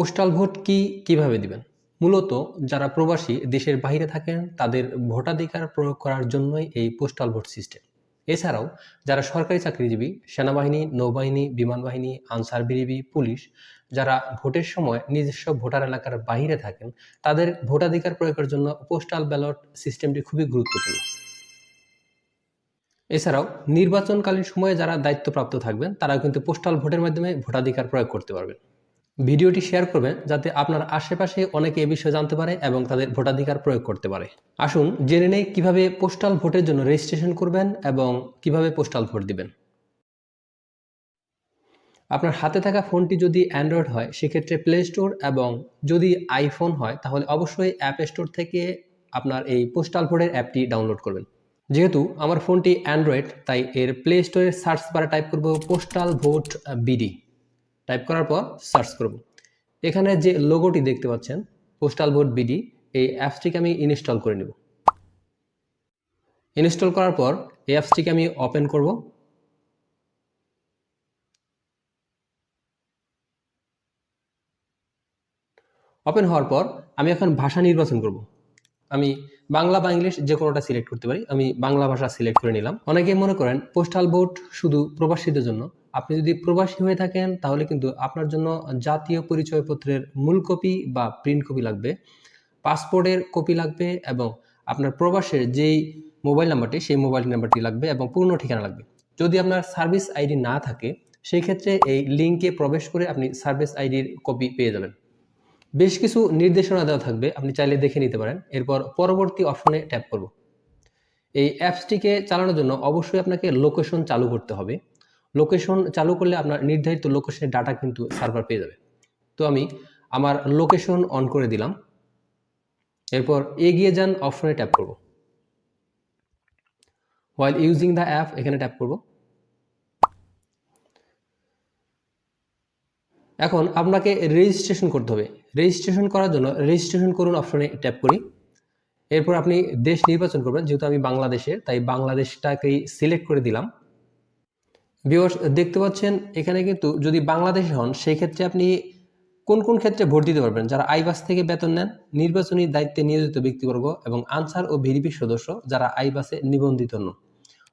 Postal vote কি কীভাবে দিবেন? মূলত যারা প্রবাসী দেশের বাইরে থাকেন, তাদের ভোটাধিকার প্রয়োগ করার জন্যই এই পোস্টাল ভোট সিস্টেম এছাড়াও যারা সরকারি চাকরিজীবী, সেনাবাহিনী, নৌবাহিনী, বিমান বাহিনী, আনসার বিডিবি, পুলিশ, যারা ভোটের সময় নিজস্ব ভোটার এলাকার বাইরে থাকেন, তাদের ভোটাধিকার প্রয়োগের জন্য পোস্টাল ব্যালট সিস্টেমটি খুবই গুরুত্বপূর্ণ। এছাড়াও নির্বাচনকালীন সময়ে যারা দায়িত্বপ্রাপ্ত থাকবেন তারা কিন্তু পোস্টাল ভোটের মাধ্যমে ভোটাধিকার প্রয়োগ করতে পারবেন। ভিডিওটি শেয়ার করবেন যাতে আপনার আশেপাশে অনেকে এ বিষয়ে জানতে পারে এবং তাদের ভোটাধিকার প্রয়োগ করতে পারে। আসুন জেনে নেই কীভাবে পোস্টাল ভোটের জন্য রেজিস্ট্রেশন করবেন এবং কীভাবে পোস্টাল ভোট দিবেন। আপনার হাতে থাকা ফোনটি যদি অ্যান্ড্রয়েড হয়, সেক্ষেত্রে প্লে স্টোর এবং যদি আইফোন হয়, তাহলে অবশ্যই অ্যাপ স্টোর থেকে আপনার এই পোস্টাল ভোটের অ্যাপটি ডাউনলোড করবেন। যেহেতু আমার ফোনটি অ্যান্ড্রয়েড, তাই এর প্লে স্টোরের সার্চ বারে টাইপ করব পোস্টাল ভোট বিডি। টাইপ করার পর সার্চ করব। এখানে যে লোগোটি দেখতে পাচ্ছেন, পোস্টাল ভোট বিডি, এই অ্যাপসটিকে আমি ইনস্টল করে নেব। ইনস্টল করার পর এই অ্যাপসটিকে আমি ওপেন করব। ওপেন হওয়ার পর আমি এখন ভাষা নির্বাচন করব। আমি বাংলা বা ইংলিশ যে কোনোটা সিলেক্ট করতে পারি, আমি বাংলা ভাষা সিলেক্ট করে নিলাম। অনেকে মনে করেন পোস্টাল ভোট শুধু প্রবাসীদের জন্য। আপনি যদি প্রবাসী হয়ে থাকেন, তাহলে কিন্তু আপনার জন্য জাতীয় পরিচয়পত্রের মূল কপি বা প্রিন্ট কপি লাগবে পাসপোর্টের কপি লাগবে এবং আপনার প্রবাসের যেই মোবাইল নাম্বারটি সেই মোবাইল নাম্বারটি লাগবে এবং পূর্ণ ঠিকানা লাগবে। যদি আপনার সার্ভিস আইডি না থাকে, সেই ক্ষেত্রে এই লিঙ্কে প্রবেশ করে আপনি সার্ভিস আইডির কপি পেয়ে যাবেন। বেশ কিছু নির্দেশনা দেওয়া থাকবে, আপনি চাইলে দেখে নিতে পারেন। এরপর পরবর্তী অপশনে ট্যাপ করব। এই অ্যাপসটিকে চালানোর জন্য অবশ্যই আপনাকে লোকেশন চালু করতে হবে। লোকেশন চালু করলে আপনার নির্ধারিত লোকেশনের ডাটা কিন্তু সার্ভার পেয়ে যাবে। তো আমি আমার লোকেশন অন করে দিলাম। এরপর এগিয়ে যান অপশনে ট্যাপ করব। হোয়াইল ইউজিং দ্য অ্যাপ এখানে ট্যাপ করব। এখন আপনাকে রেজিস্ট্রেশন করতে হবে। রেজিস্ট্রেশন করার জন্য রেজিস্ট্রেশন করুন অপশনে ট্যাপ করি। এরপর আপনি দেশ নির্বাচন করবেন, যেহেতু আমি বাংলাদেশের, তাই বাংলাদেশটাকেই সিলেক্ট করে দিলাম। ভিউয়ার্স দেখতে পাচ্ছেন, এখানে কিন্তু যদি বাংলাদেশে হন সেই ক্ষেত্রে আপনি কোন কোন ক্ষেত্রে ভোট দিতে পারবেন? যারা আইবাস থেকে বেতন নেন, নির্বাচনী দায়িত্বে নিয়োজিত ব্যক্তিবর্গ এবং আনসার ও ভিডিপি সদস্য যারা আইবাসে নিবন্ধিত নন।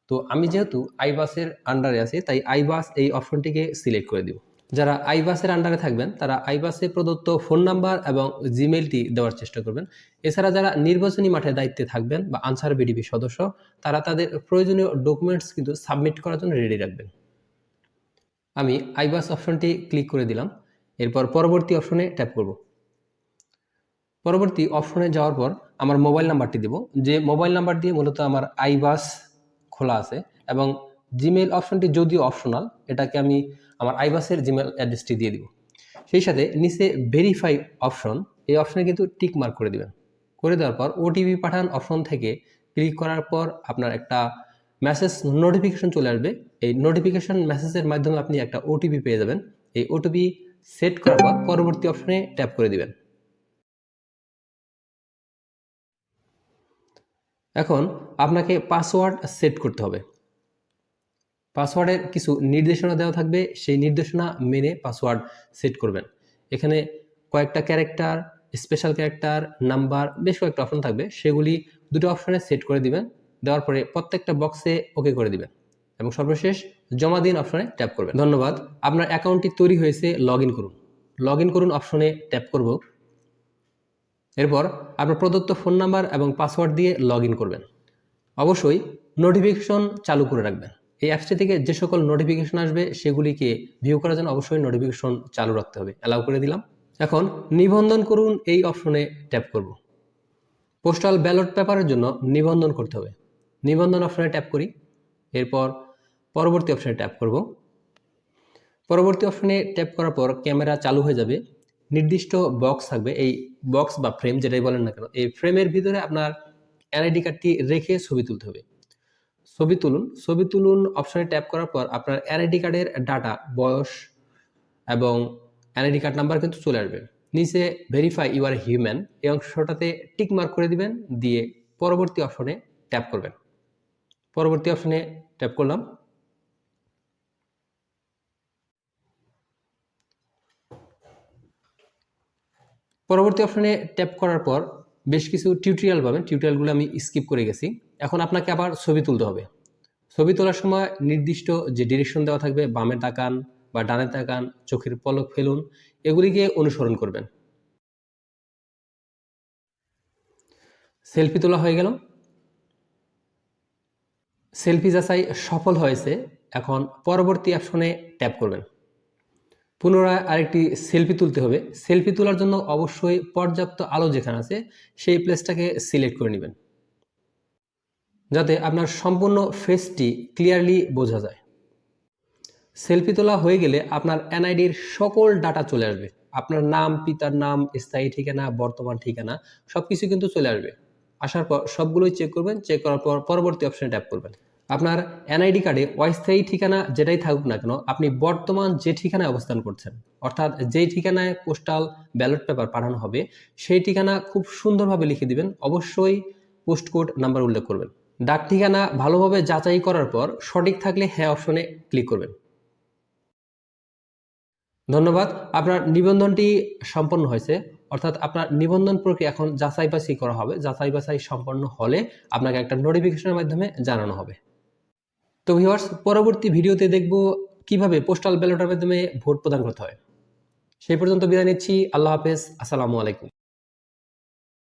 তো আমি যেহেতু আইবাসের আন্ডারে আছি, তাই আইবাস এই অপশনটিকে সিলেক্ট করে দিব। যারা আইবাসের আন্ডারে থাকবেন, তারা আইবাসে প্রদত্ত ফোন নাম্বার এবং জিমেলটি দেওয়ার চেষ্টা করবেন। এছাড়া যারা নির্বাচনী মাঠে দায়িত্বে থাকবেন বা আনসার বিডিপি সদস্য, তারা তাদের প্রয়োজনীয় ডকুমেন্টস কিন্তু সাবমিট করার জন্য রেডি রাখবেন। আমি আইবাস অপশনটি ক্লিক করে দিলাম। এরপর পরবর্তী অপশনে ট্যাপ করব। পরবর্তী অপশনে যাওয়ার পর আমার মোবাইল নাম্বারটি দেব। যে মোবাইল নাম্বার দিয়ে মূলত আমার আইবাস খোলা আছে এবং জিমেল অপশনটি যদিও অপশনাল এটাকে আমি আমার আইবাসের জিমেল অ্যাড্রেসটি দিয়ে দিব। সেই সাথে নিচে ভেরিফাই অপশন এই অপশনে কিন্তু টিক মার্ক করে দিবেন। করে দেওয়ার পর ওটিপি পাঠান অপশন থেকে। ক্লিক করার পর আপনার একটা মেসেজ নোটিফিকেশন চলে আসবে। এই নোটিফিকেশন মেসেজের মাধ্যমে আপনি একটা ওটিপি পেয়ে যাবেন। এই ওটিপি সেট করার পর পরবর্তী অপশনে ট্যাপ করে দিবেন। এখন আপনাকে পাসওয়ার্ড সেট করতে হবে। পাসওয়ার্ডের কিছু নির্দেশনা দেওয়া থাকবে, সেই নির্দেশনা মেনে পাসওয়ার্ড সেট করবেন। এখানে কয়েকটা ক্যারেক্টার, স্পেশাল ক্যারেক্টার, নাম্বার, বেশ কয়েকটা অপশন থাকবে। সেগুলি দুটো অপশনে সেট করে দিবেন। দেওয়ার পরে প্রত্যেকটা বক্সে ওকে করে দিবেন এবং সর্বশেষ জমা দিন অপশনে ট্যাপ করবেন। ধন্যবাদ। আপনার অ্যাকাউন্টটি তৈরি হয়েছে লগ করুন। লগ করুন অপশনে ট্যাপ করব। এরপর আপনার প্রদত্ত ফোন নাম্বার এবং পাসওয়ার্ড দিয়ে লগ করবেন। অবশ্যই নোটিফিকেশন চালু করে রাখবেন। এই অ্যাপসটি থেকে যে সকল নোটিফিকেশন আসবে, সেগুলিকে ভিউ করার জন্য অবশ্যই নোটিফিকেশন চালু রাখতে হবে। অ্যালাউ করে দিলাম। এখন নিবন্ধন করুন, এই অপশনে ট্যাপ করব। পোস্টাল ব্যালট পেপারের জন্য নিবন্ধন করতে হবে। নিবন্ধন অপশনে ট্যাপ করি। এরপর পরবর্তী অপশনে ট্যাপ করব। পরবর্তী অপশনে ট্যাপ করার পর ক্যামেরা চালু হয়ে যাবে। নির্দিষ্ট বক্স থাকবে। এই বক্স বা ফ্রেম যেটাই বলেন না কেন, এই ফ্রেমের ভিতরে আপনার এনআইডি কার্ডটি রেখে ছবি তুলতে হবে। ছবি তুলুন। ছবি তুলুন অপশনে ট্যাপ করার পর আপনার এনআইডি কার্ডের ডাটা বয়স এবং এনআইডি কার্ড নাম্বার কিন্তু চলে আসবে। নিচে ভেরিফাই ইউ আর হিউম্যান এই অংশটাতে টিক মার্ক করে দিবেন, দিয়ে পরবর্তী অপশনে ট্যাপ করবেন। পরবর্তী অপশনে ট্যাপ করলাম। পরবর্তী অপশনে ট্যাপ করার পর বেশ কিছু টিউটোরিয়াল পাবেন। টিউটোরিয়ালগুলো আমি স্কিপ করে গেছি। এখন আপনাকে আবার ছবি তুলতে হবে। ছবি তোলার সময় নির্দিষ্ট যে ডিরেকশন দেওয়া থাকবে বামে তাকান বা ডানে তাকান, চোখের পলক ফেলুন, এগুলিকে অনুসরণ করবেন। সেলফি তোলা হয়ে গেল। সেলফি যাচাই সফল হয়েছে। এখন পরবর্তী অপশনে ট্যাপ করবেন। পুনরায় আরেকটি সেলফি তুলতে হবে। সেলফি তোলার জন্য অবশ্যই পর্যাপ্ত আলো যেখানে আছে, সেই প্লেসটাকে সিলেক্ট করে নেবেন। যাতে আপনার সম্পূর্ণ ফেসটি ক্লিয়ারলি বোঝা যায়। সেলফি তোলা হয়ে গেলে আপনার এনআইডির সকল ডাটা চলে আসবে। আপনার নাম, পিতার নাম, স্থায়ী ঠিকানা, বর্তমান ঠিকানা সব কিছু কিন্তু চলে আসবে। আসার পর সবগুলোই চেক করবেন। চেক করার পর পরবর্তী অপশনে ট্যাপ করবেন। আপনার এনআইডি কার্ডে অস্থায়ী ঠিকানা যেটাই থাকুক না কেন, আপনি বর্তমান যে ঠিকানায় অবস্থান করছেন, অর্থাৎ যেই ঠিকানায় পোস্টাল ব্যালট পেপার পাঠানো হবে, সেই ঠিকানা খুব সুন্দরভাবে লিখে দিবেন। অবশ্যই পোস্ট কোড নাম্বার উল্লেখ করবেন। ডাক ঠিকানা ভালোভাবে যাচাই করার পর সঠিক থাকলে হ্যাঁ অপশনে ক্লিক করবেন। ধন্যবাদ। আপনার নিবন্ধনটি সম্পন্ন হয়েছে, অর্থাৎ আপনার নিবন্ধন প্রক্রিয়া এখন যাচাই বাছাই করা হবে। যাচাই বাছাই সম্পন্ন হলে আপনাকে একটা নোটিফিকেশনের মাধ্যমে জানানো হবে। তো ভিউয়ার্স পরবর্তী ভিডিওতে দেখব কীভাবে পোস্টাল ব্যালটের মাধ্যমে ভোট প্রদান করতে হয়। সেই পর্যন্ত বিদায় নিচ্ছি। আল্লাহ হাফেজ। আসসালামু আলাইকুম।